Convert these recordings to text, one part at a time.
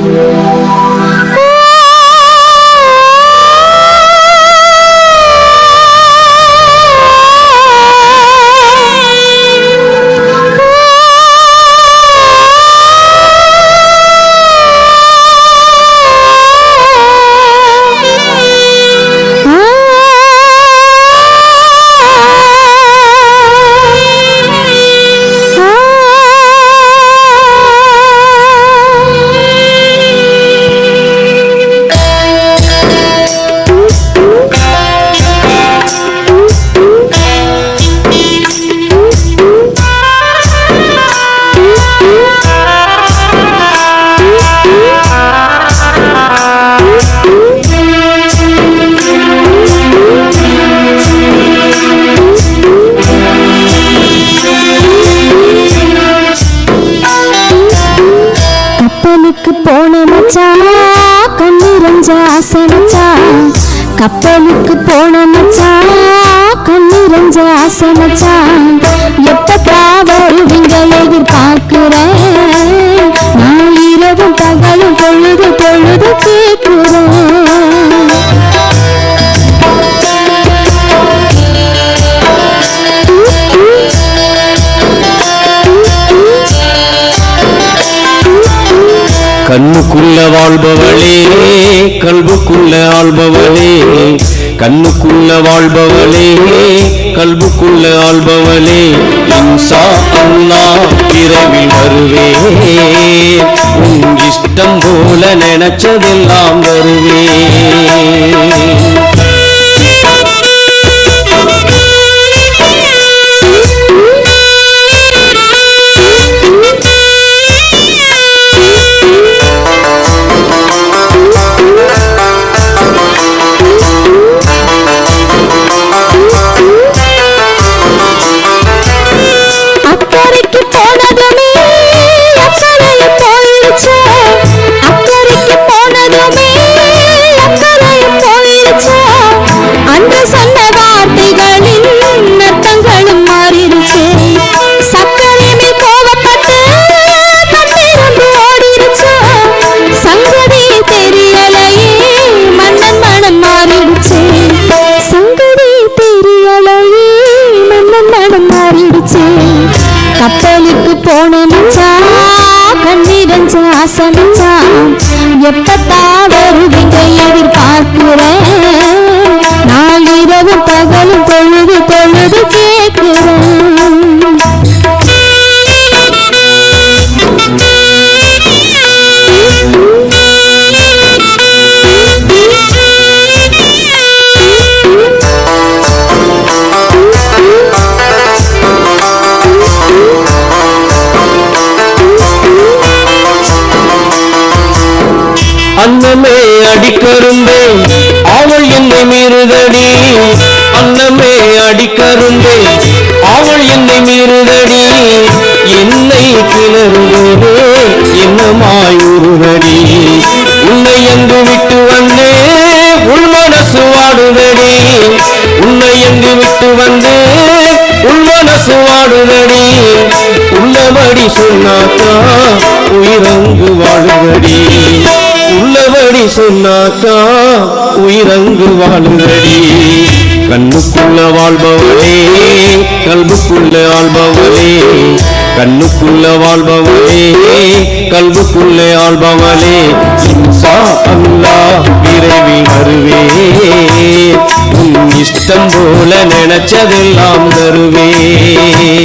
கப்பலுக்கு ஆசை மச்சான் கப்பலுக்கு போன மச்சான் கண்ணிரஞ்ச ஆசை மச்சான் எப்ப கண்ணுக்குள்ள வாழ்பவளே கல்புக்குள்ள ஆள்பவளே. கண்ணுக்குள்ள வாழ்பவளே கல்புக்குள்ள ஆள்பவளே. இன்சா அல்லாஹ் விரைவில் வருவே. உன் இஷ்டம் போல நினைச்சதெல்லாம் வருவே. அடிக்கருந்தே அவள் என்னை மீறுதடி. அன்னமே அடிக்கருந்தே அவள் என்னை மீறுதடி. என்னை கிளறுவது என்னமாய் உருதடி உன்னை எங்கு விட்டு வந்தே உள் மனசு வாடுதடி. உன்னை எங்கு விட்டு வந்தே உள் மனசு வாடுதடி. உள்ளபடி சொன்னாக்கா உயிரங்கு வாழுதடி. உள்ளபடி சொன்னாக்கா உயிரங்கு வாழுங்கடி கண்ணுக்குள்ள வாழ்பவனே கல்புக்குள்ள ஆள்பவனே. கண்ணுக்குள்ள வாழ்பவனே கல்புக்குள்ள ஆள்பவனே. இன்சா அல்லா விரைவில் வருவே உன் இஷ்டம் போல நினைச்சதெல்லாம் தருவேன்.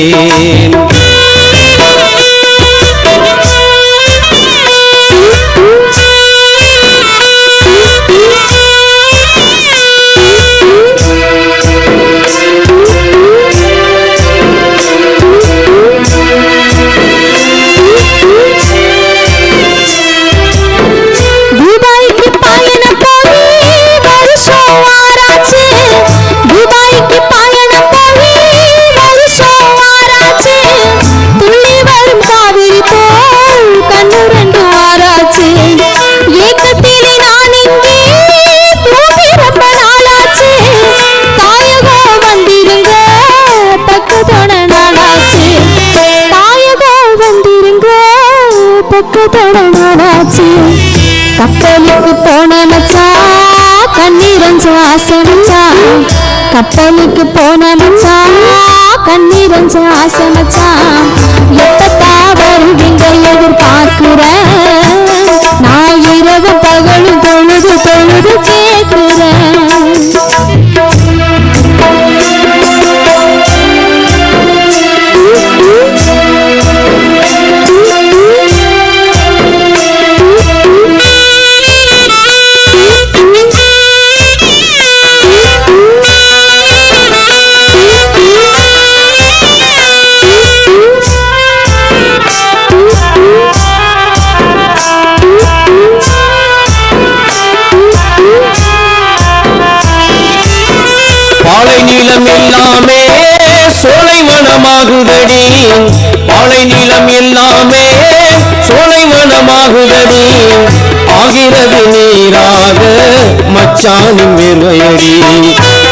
கப்பலுக்கு போன மச்சான் கண்ணீரஞ்ச ஆசை மச்சான் கப்பலுக்கு போன மச்சான் கண்ணீரஞ்ச எப்பத்தா வருவீங்க எதிர்பார்க்கிற? நான் இரவு பகலும் தொழுது தொழுது பாலை நீளம் எல்லாமே சோலை வனமாகுதடி. பாலை நீளம் எல்லாமே சோலை வனமாகுதடி. ஆகிறது நீராக மச்சானின் வெறுமையடி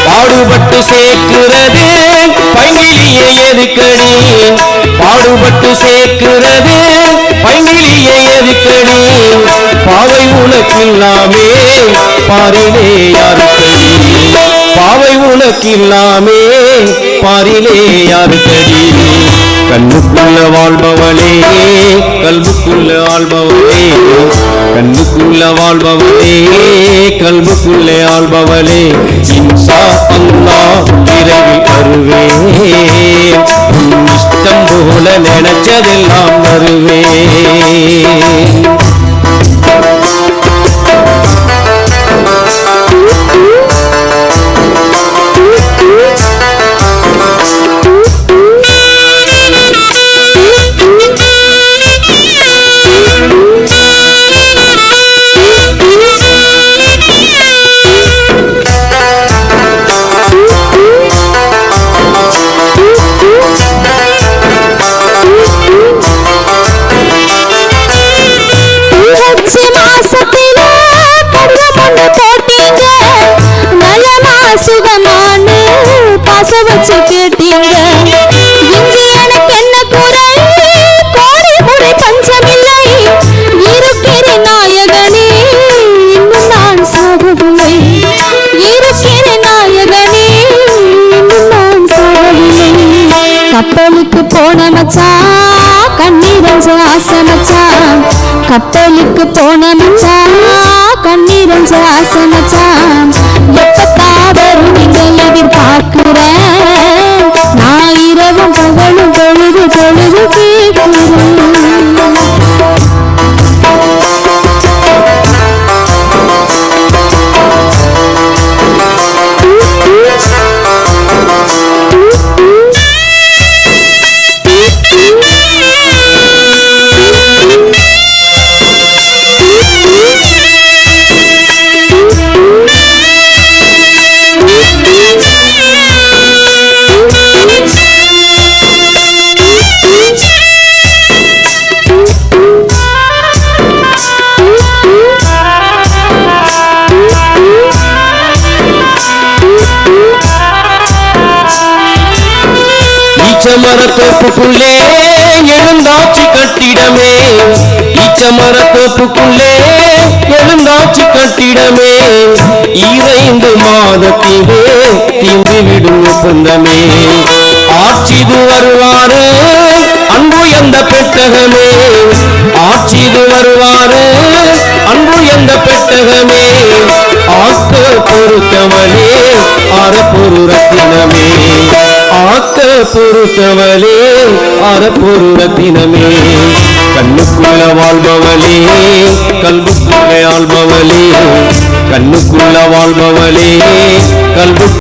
பாடுபட்டு சேர்க்கிறது பைங்கிலியே எதுக்கடி. பாடுபட்டு சேர்க்கிறது பைங்கிலியே எதுக்கடி. பாவை உனக்கு இல்லாமே பாரிலே யாருக்கடி. பாவை உனக்கில்லாமே பாரிலே யாரு தடி கண்ணுக்குள்ள வாழ்பவளே கல்புக்குள்ள ஆள்பவளே. கண்ணுக்குள்ள வாழ்பவளே கல்புக்குள்ள ஆள்பவளே. இன்சா அல்லா விரைவில் வருவேன் இஷ்டம் போல நினைச்சதெல்லாம் வருவேன் பாச வச்சு கேட்டீங்க. இங்கு எனக்கு என்ன குறை? கோடி முறை பஞ்சமில்லை. இருக்கிற நாயகனே இன்னும் நான் சாகவில்லை. இருக்கிற நாயகனே இன்னும் நான் சாகவில்லை. கப்பலுக்கு போன மச்சா கண்ணீரஞ்ச ஆசை மச்சான். கப்பலுக்கு போன மச்சான் கண்ணீரஞ்ச ஆசை மச்சான் எப்பத்தா வருவீங்க எதிர்பார்க்கிறேன்? ஈச்சமரத்தோப்புக்குள்ளே எழுந்தாட்சி கட்டிடமே. ஈச்சமரத்தோப்புக்குள்ளே எழுந்தாட்சி கட்டிடமே. இறைந்து மாதத்திலே தீந்து விடும் ஒப்பந்தமே. ஆட்சிது வருவாரு அன்பு எந்த பெட்டகமே. ஆட்சிது வருவாரு அன்பு எந்த பெட்டகமே. ஆக்க பொறுத்தவனே அறப்பொரு ரத்தினமே. ஆக்க புருஷவளே அறப்பொரு ரத்தினமே கண்ணுக்குள்ள வாழ்பவளே கல்புக்குள்ள ஆள்பவளே. கண்ணுக்குள்ள வாழ்பவளே கல்பு